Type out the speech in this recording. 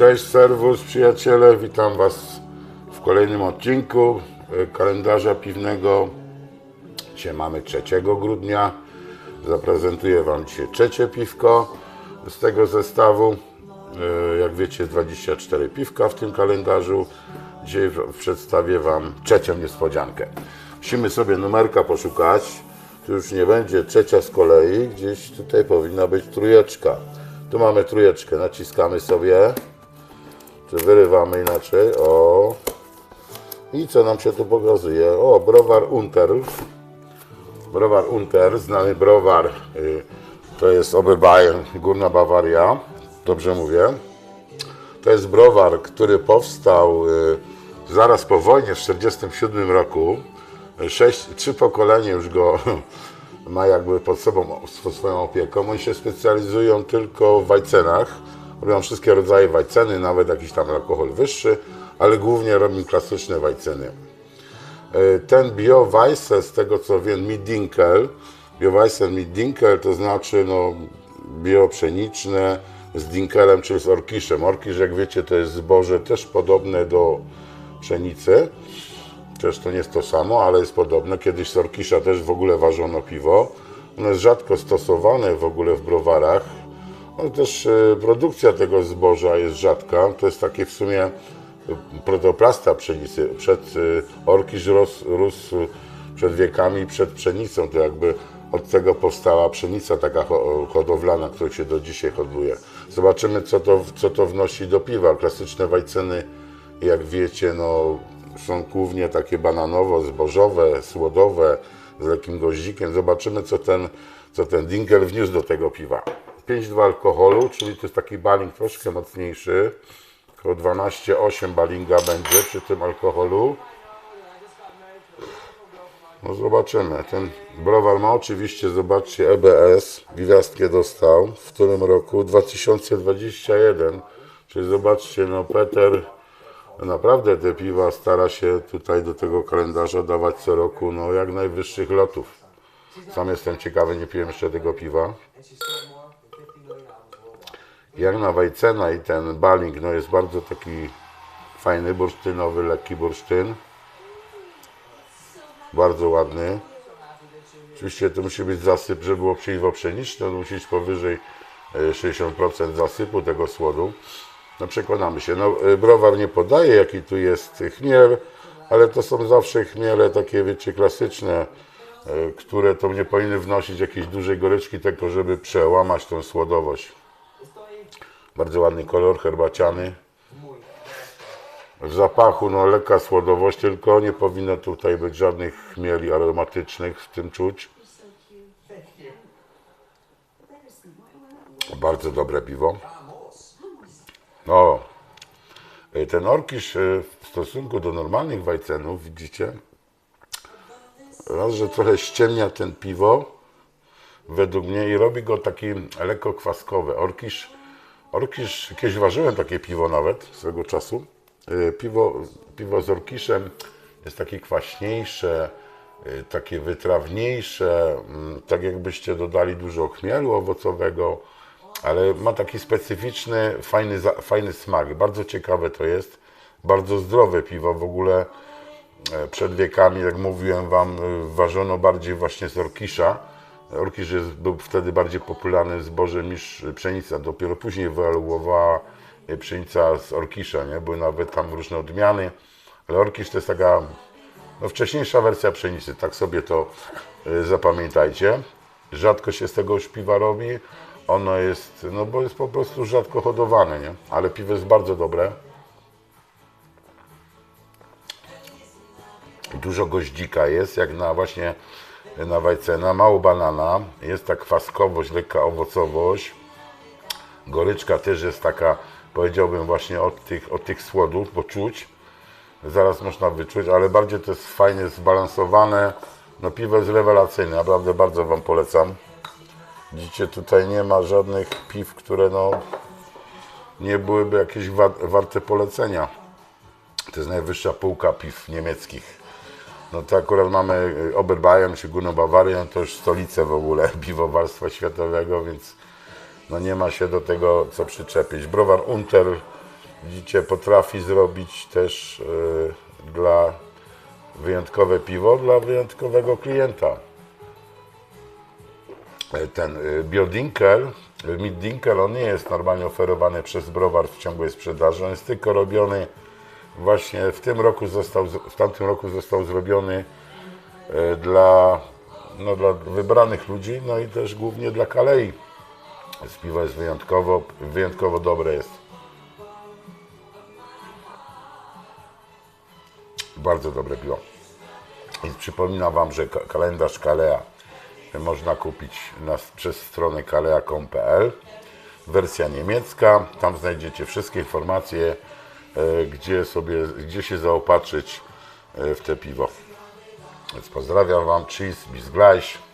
Cześć, serwus przyjaciele, witam Was w kolejnym odcinku e, kalendarza piwnego. Dzisiaj mamy 3 grudnia. Zaprezentuję Wam dzisiaj trzecie piwko z tego zestawu. E, Jak wiecie, 24 piwka w tym kalendarzu. Dzisiaj przedstawię Wam trzecią niespodziankę. Musimy sobie numerka poszukać. Tu już nie będzie trzecia z kolei, gdzieś tutaj powinna być trójeczka. Tu mamy trójeczkę, naciskamy sobie, wyrywamy inaczej, o. I co nam się tu pokazuje? O, browar Unter. Browar Unter, znany browar, y, to jest Oberbayern, Górna Bawaria, dobrze mówię. To jest browar, który powstał y, zaraz po wojnie w 1947 roku. Sześć, trzy pokolenia już go ma jakby pod sobą sw- swoją opieką. Oni się specjalizują tylko w wajcenach. Robią wszystkie rodzaje wajceny, nawet jakiś tam alkohol wyższy, ale głównie robią klasyczne wajceny. E, Ten Bioweisse, z tego co wiem, Midinkel, Bioweisse Midinkel to znaczy no, biopszeniczne z dinkelem, czyli z orkiszem. Orkisz, jak wiecie, to jest zboże też podobne do pszenicy. Też to nie jest to samo, ale jest podobne. Kiedyś z orkisza też w ogóle ważono piwo. Ono jest rzadko stosowane w ogóle w browarach. No też e, produkcja tego zboża jest rzadka. To jest takie w sumie e, protoplasta pszenicy. Przed e, orkisz rósł, rósł przed wiekami przed pszenicą. To jakby od tego powstała pszenica taka ho- hodowlana, którą się do dzisiaj hoduje. Zobaczymy, co to, co to wnosi do piwa. Klasyczne wajceny, jak wiecie, no, są głównie takie bananowo-zbożowe, słodowe, z lekkim goździkiem. Zobaczymy, co ten, co ten Dinkel wniósł do tego piwa. 5,2 alkoholu, czyli to jest taki baling troszkę mocniejszy. Około 12,8 balinga będzie przy tym alkoholu. No zobaczymy. Ten browar ma oczywiście, zobaczcie, EBS. Gwiazdkę dostał. W którym roku? 2021. Czyli zobaczcie, no Peter naprawdę te piwa stara się tutaj do tego kalendarza dawać co roku, no jak najwyższych lotów. Sam jestem ciekawy, nie piłem jeszcze tego piwa. Jak na Wajcena i ten baling, no jest bardzo taki fajny, bursztynowy, lekki bursztyn. Bardzo ładny. Oczywiście to musi być zasyp, żeby było pszeniwo pszeniczne, to musi być powyżej e, 60% zasypu tego słodu. No przekonamy się. No, y, browar nie podaje, jaki tu jest chmiel, ale to są zawsze chmiele takie, wiecie, klasyczne, y, które to nie powinny wnosić jakiejś dużej goryczki, tylko żeby przełamać tą słodowość. Bardzo ładny kolor, herbaciany. W zapachu, no lekka słodowość, tylko nie powinno tutaj być żadnych chmieli aromatycznych w tym czuć. Bardzo dobre piwo. No, ten orkisz y, w stosunku do normalnych wajcenów, widzicie, raz, że trochę ściemnia ten piwo, według mnie, i robi go taki lekko kwaskowy. Orkisz, orkisz, kiedyś ważyłem takie piwo nawet swego czasu. Y, Piwo, piwo z orkiszem jest takie kwaśniejsze, y, takie wytrawniejsze, mm, tak jakbyście dodali dużo chmielu owocowego, ale ma taki specyficzny, fajny, fajny smak. Bardzo ciekawe to jest. Bardzo zdrowe piwo. W ogóle e, przed wiekami, jak mówiłem Wam, e, ważono bardziej właśnie z orkisza. Jest, był wtedy bardziej popularny zbożem niż pszenica. Dopiero później wyewoluowała e, pszenica z orkisza, nie? Były nawet tam różne odmiany, ale orkisz to jest taka no, wcześniejsza wersja pszenicy, tak sobie to y, zapamiętajcie. Rzadko się z tego już piwa robi. Ono jest, no bo jest po prostu rzadko hodowane, nie? Ale piwo jest bardzo dobre. Dużo goździka jest, jak na właśnie na wajcena. Mało banana. Jest ta kwaskowość, lekka owocowość. Goryczka też jest taka, powiedziałbym właśnie od tych, od tych słodów, bo czuć zaraz można wyczuć, ale bardziej to jest fajnie zbalansowane. No piwo jest rewelacyjne, naprawdę bardzo Wam polecam. Widzicie, tutaj nie ma żadnych piw, które no nie byłyby jakieś wa- warte polecenia. To jest najwyższa półka piw niemieckich. No to akurat mamy y, Oberbayern czy Górną Bawarię, to już stolice w ogóle piwowarstwa światowego, więc no nie ma się do tego co przyczepić. Browar Unter widzicie, potrafi zrobić też e, dla wyjątkowe piwo dla wyjątkowego klienta. E, Ten e, Biodinkel, Middinkel, on nie jest normalnie oferowany przez browar w ciągłej sprzedaży, on jest tylko robiony właśnie w tym roku został, w tamtym roku został zrobiony e, dla, no, dla wybranych ludzi, no i też głównie dla Kalei. Z piwo jest wyjątkowo, wyjątkowo dobre jest. Bardzo dobre piwo. I przypominam Wam, że ka- kalendarz Kalea można kupić na, przez stronę kalea.com.pl. Wersja niemiecka. Tam znajdziecie wszystkie informacje, gdzie, sobie, gdzie się zaopatrzyć e, w te piwo. Więc pozdrawiam Wam. Cheese, bis gleich.